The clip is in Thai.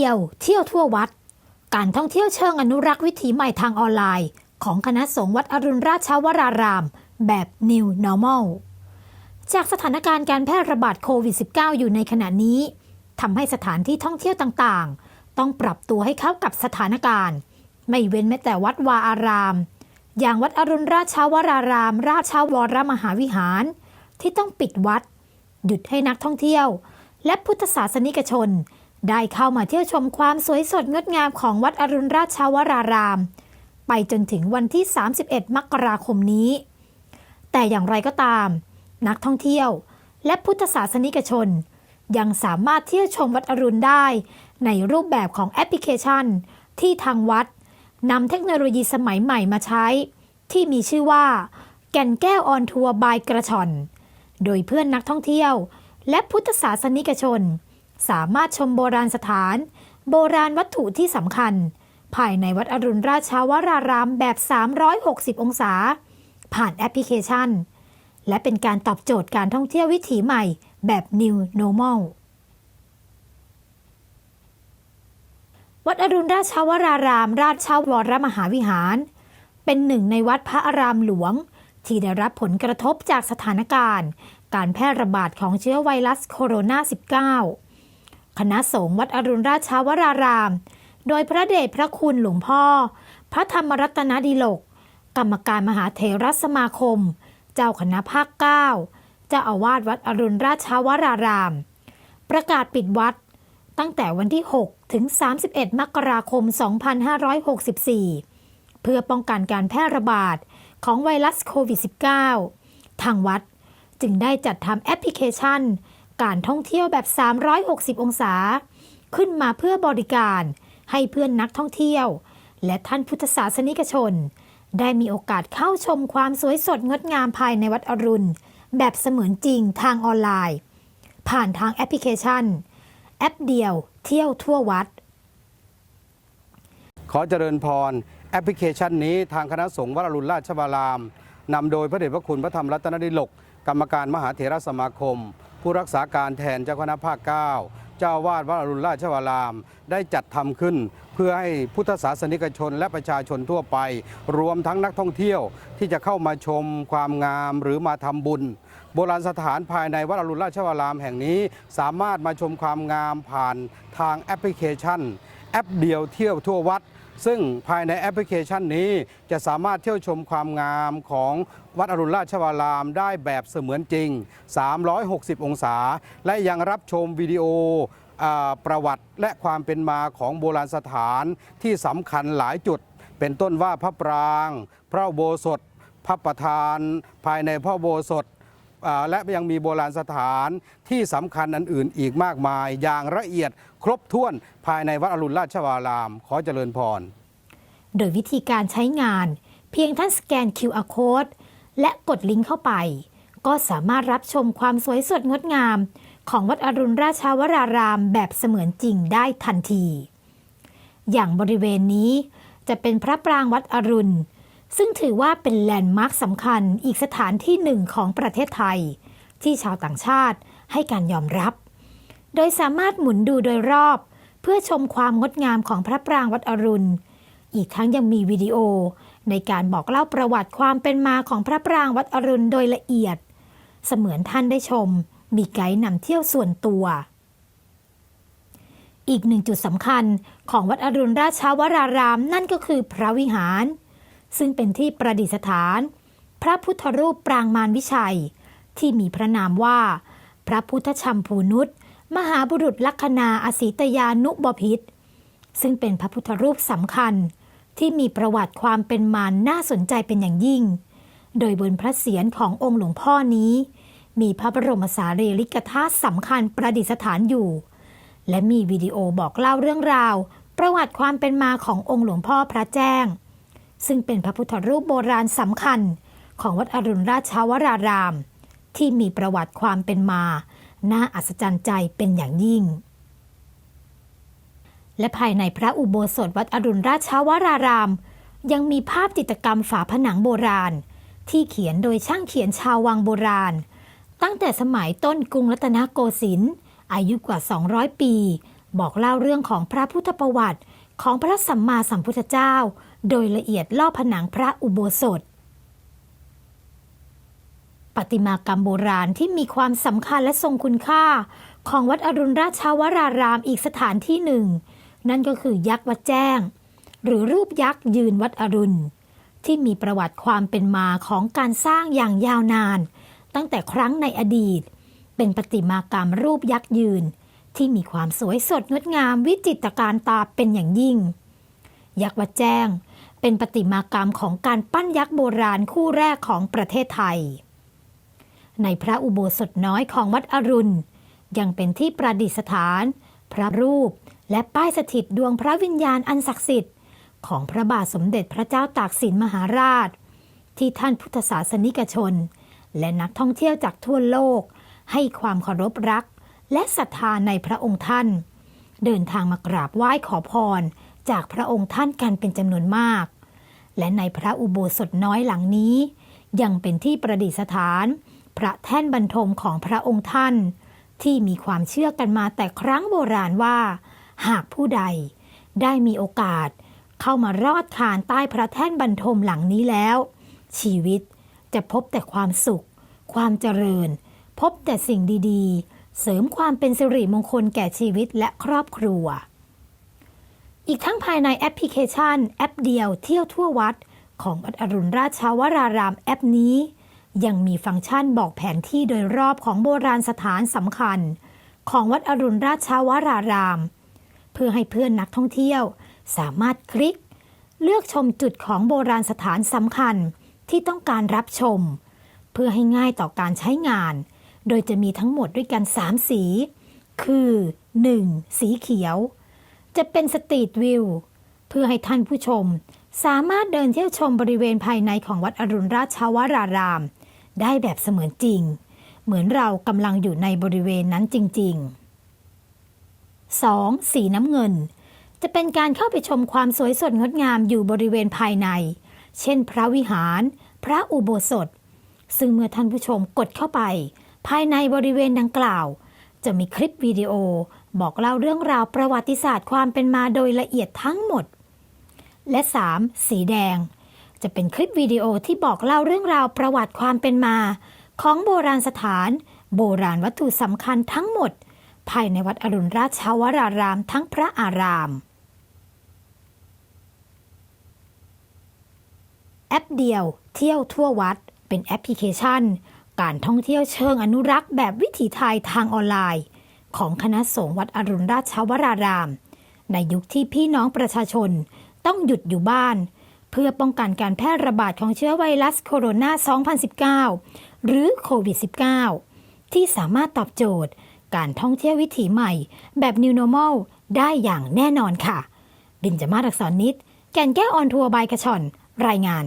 ดียวเที่ยวทั่ววัด การท่องเที่ยวเชิงอนุรักษ์วิถีใหม่ทางออนไลน์ ของคณะสงฆ์วัดอรุณราชวราราม แบบ New Normal จากสถานการณ์การแพร่ระบาดโควิด -19 อยู่ในขณะนี้ทำให้สถานที่ท่องเที่ยวต่างๆ ต้องปรับตัวให้เข้ากับสถานการณ์ ไม่เว้นแม้แต่วัดวาอาราม อย่างวัดอรุณราชวราราม ราชวรมหาวิหาร ที่ต้องปิดวัด หยุดให้นักท่องเที่ยว และพุทธศาสนิกชน ได้เข้ามาเที่ยวชมความสวยสดงดงามของวัดอรุณราชวราราม ไปจนถึงวันที่ 31 มกราคมนี้ แต่อย่างไรก็ตาม นักท่องเที่ยวและพุทธศาสนิกชน ยังสามารถเที่ยวชมวัดอรุณได้ ในรูปแบบของแอปพลิเคชัน ที่ทางวัดนำเทคโนโลยีสมัยใหม่มาใช้ ที่มีชื่อว่า แก่นแก้วออนทัวร์บายกระชอน โดยเพื่อนนักท่องเที่ยว และพุทธศาสนิกชน สามารถชมโบราณสถาน โบราณวัตถุที่สำคัญ ภายในวัดอรุณราชาวรารามแบบ 360 องศา ผ่านแอปพลิเคชัน และเป็นการตอบโจทย์การท่องเที่ยววิถีใหม่แบบ New Normal วัดอรุณราชวราราม ราชวรมหาวิหาร เป็นหนึ่งในวัดพระอารามหลวง ที่ได้รับผลกระทบจากสถานการณ์ การแพร่ระบาดของเชื้อไวรัสโคโรนา 19 คณะสงฆ์วัดอรุณราชวราราม โดยพระเดชพระคุณหลวงพ่อ พระธรรมรัตนดิโลก กรรมการมหาเถรสมาคม เจ้าคณะภาค9เจ้าอาวาสวัดอรุณราชวราราม ประกาศปิดวัด ตั้งแต่วันที่ 6 ถึง 31 มกราคม 2564 เพื่อป้องกันการแพร่ระบาดของไวรัสโควิด -19 ทางวัดจึงได้จัดทำแอปพลิเคชัน การท่องเที่ยวแบบ 360 องศา ขึ้นมาเพื่อบริการให้เพื่อนนักท่องเที่ยว และท่านพุทธศาสนิกชน ได้มีโอกาสเข้าชมความสวยสดงดงามภายในวัดอรุณ แบบเสมือนจริงทางออนไลน์ ผ่านทางแอปพลิเคชัน แอปเดียวเที่ยวทั่ววัด ขอเจริญพร แอปพลิเคชันนี้ทางคณะสงฆ์วัดอรุณราชวรามนำโดยพระเดชพระคุณพระธรรมรัตนดิลก กรรมการมหาเถรสมาคม ผู้รักษาการแทนเจ้าคณะภาค 9 เจ้าอาวาดวัดอรุณราชวราม ได้จัดทำขึ้น เพื่อให้พุทธศาสนิกชนและประชาชนทั่วไป รวมทั้งนักท่องเที่ยวที่จะเข้ามาชมความงามหรือมาทำบุญ โบราณสถานภายในวัดอรุณราชวรามแห่งนี้ สามารถมาชมความงามผ่านทางแอปพลิเคชัน แอปเดียวเที่ยวทั่ววัด ซึ่งภายในแอปพลิเคชันนี้จะสามารถเที่ยวชมความงามของวัดอรุณราชวรามได้แบบเสมือนจริง 360 องศา และยังรับชมวิดีโออประวัติและความเป็นมาของโบราณสถานที่สำคัญหลายจุด เป็นต้นว่าพระปราง พระโบสถ พระประธาน ภายในพระโบสถ และยังมีโบราณสถานที่สำคัญอันอื่นอีกมากมาย อย่างละเอียดครบถ้วนภายในวัดอรุณราชวราราม ขอเจริญพร โดยวิธีการใช้งาน เพียงท่านสแกน QR code และกดลิงก์เข้าไป ก็สามารถรับชมความสวยสดงดงาม ของวัดอรุณราชาวรารามแบบเสมือนจริงได้ทันที อย่างบริเวณนี้จะเป็นพระปรางวัดอรุณ ซึ่งถือว่าเป็นแลนด์มาร์คสำคัญอีกสถานที่หนึ่งของประเทศไทย ที่ชาวต่างชาติให้การยอมรับ โดยสามารถหมุนดูโดยรอบ เพื่อชมความงดงามของพระปรางวัดอรุณ อีกทั้งยังมีวิดีโอ ในการบอกเล่าประวัติความเป็นมาของพระปรางวัดอรุณโดยละเอียด เสมือนท่านได้ชม มีไกด์นำเที่ยวส่วนตัวอีกหนึ่งจุดสำคัญของวัดอรุณราชาวรารามนั่นก็คือพระวิหาร ซึ่งเป็นที่ประดิษฐาน พระพุทธรูปปรางมารวิชัย ที่มีพระนามว่า พระพุทธชัมพูนุษมหาบุรุษลัคนาอสีตยานุบพิษซึ่งเป็นพระพุทธรูปสำคัญ ที่มีประวัติความเป็นมาน่าสนใจเป็นอย่างยิ่ง โดยบนพระเศียรขององค์หลวงพ่อนี้ มีพระบรมสารีริกธาตุสำคัญประดิษฐานอยู่ และมีวิดีโอบอกเล่าเรื่องราว ประวัติความเป็นมาขององค์หลวงพ่อพระแจ้ง ซึ่งเป็นพระพุทธรูปโบราณสำคัญของวัดอรุณราชาวราราม ที่มีประวัติความเป็นมา น่าอัศจรรย์ใจเป็นอย่างยิ่ง และภายในพระอุโบสถวัดอรุณราชาวราราม ยังมีภาพจิตรกรรมฝาผนังโบราณ ที่เขียนโดยช่างเขียนชาววังโบราณ ตั้งแต่สมัยต้นกรุงรัตนโกสินทร์อายุกว่า 200 ปี บอกเล่าเรื่องของพระพุทธประวัติของพระสัมมาสัมพุทธเจ้า โดยละเอียดลอบผนังพระอุโบสถประติมากรรมโบราณที่มีความสำคัญและทรงคุณค่า ของวัดอรุณราชาวรารามอีกสถานที่หนึ่ง นั่นก็คือยักษ์วัดแจ้ง หรือรูปยักษ์ยืนวัดอรุณ ที่มีประวัติความเป็นมาของการสร้างอย่างยาวนาน ตั้งแต่ครั้งในอดีต เป็นประติมากรรมรูปยักษ์ยืนที่มีความสวยสดงดงามวิจิตรการตาเป็นอย่างยิ่ง ยักษ์วัดแจ้ง เป็นประติมากรรมของการปั้นยักษ์โบราณคู่แรกของประเทศไทย ในพระอุโบสถน้อยของวัดอรุณ ยังเป็นที่ประดิษฐาน พระรูปและป้ายสถิตดวงพระวิญญาณอันศักดิ์สิทธิ์ ของพระบาทสมเด็จพระเจ้าตากสินมหาราช ที่ท่านพุทธศาสนิกชน และนักท่องเที่ยวจากทั่วโลก ให้ความเคารพรัก และศรัทธาในพระองค์ท่าน เดินทางมากราบไหว้ขอพร จากพระองค์ท่านกันเป็นจำนวนมาก และในพระอุโบสถน้อยหลังนี้ ยังเป็นที่ประดิษฐาน พระแท่นบรรทมของพระองค์ท่าน ที่มีความเชื่อกันมาแต่ครั้งโบราณว่า หากผู้ใดได้มีโอกาส เข้ามารอดคานใต้พระแท่นบรรทมหลังนี้แล้ว ชีวิตจะพบแต่ความสุข ความเจริญ พบแต่สิ่งดีๆ เสริมความเป็นสิริมงคลแก่ชีวิตและครอบครัว อีกทั้งภายในแอปพลิเคชัน แอปเดียวเที่ยวทั่ววัด ของวัดอรุณราชาวรารามแอปนี้ ยังมีฟังก์ชันบอกแผนที่โดยรอบของโบราณสถานสำคัญ ของวัดอรุณราชาวราราม เพื่อให้เพื่อนนักท่องเที่ยว สามารถคลิก เลือกชมจุดของโบราณสถานสำคัญที่ต้องการรับชม เพื่อให้ง่ายต่อการใช้งาน โดยจะมีทั้งหมดด้วยกัน 3 สี คือ 1. สีเขียว จะเป็นสตรีทวิวเพื่อให้ท่านผู้ชม สามารถเดินเที่ยวชมบริเวณภายในของวัดอรุณราชาวราราม ได้แบบเสมือนจริง เหมือนเรากำลังอยู่ในบริเวณนั้นจริง ๆ 2. สีน้ำเงิน จะเป็นการเข้าไปชมความสวยสดงดงามอยู่บริเวณภายใน เช่น พระวิหาร พระอุโบสถ ซึ่งเมื่อท่านผู้ชมกดเข้าไป ภายในบริเวณดังกล่าว จะมีคลิปวิดีโอ บอกเล่าเรื่องราวประวัติศาสตร์ความเป็นมาโดยละเอียดทั้งหมด และ 3. สีแดง จะเป็นคลิปวิดีโอที่บอกเล่าเรื่องราวประวัติความเป็นมา ของโบราณสถาน โบราณวัตถุสำคัญทั้งหมด ภายในวัดอรุณราชาวรารามทั้งพระอาราม แอปเดียวเที่ยวทั่ววัดเป็นแอปพลิเคชัน การท่องเที่ยวเชิงอนุรักษ์แบบวิถีไทยทางออนไลน์ ของคณะสงฆ์วัดอรุณราชวราราม ในยุคที่พี่น้องประชาชนต้องหยุดอยู่บ้าน เพื่อป้องกันการแพร่ระบาดของเชื้อไวรัสโคโรนา 2019 หรือโควิด -19 ที่สามารถตอบโจทย์ การท่องเที่ยววิถีใหม่ แบบ New Normal ได้อย่างแน่นอนค่ะ บินจมาศอักษรนิด แก่นแก้วออนทัวร์บายกระชอน รายงาน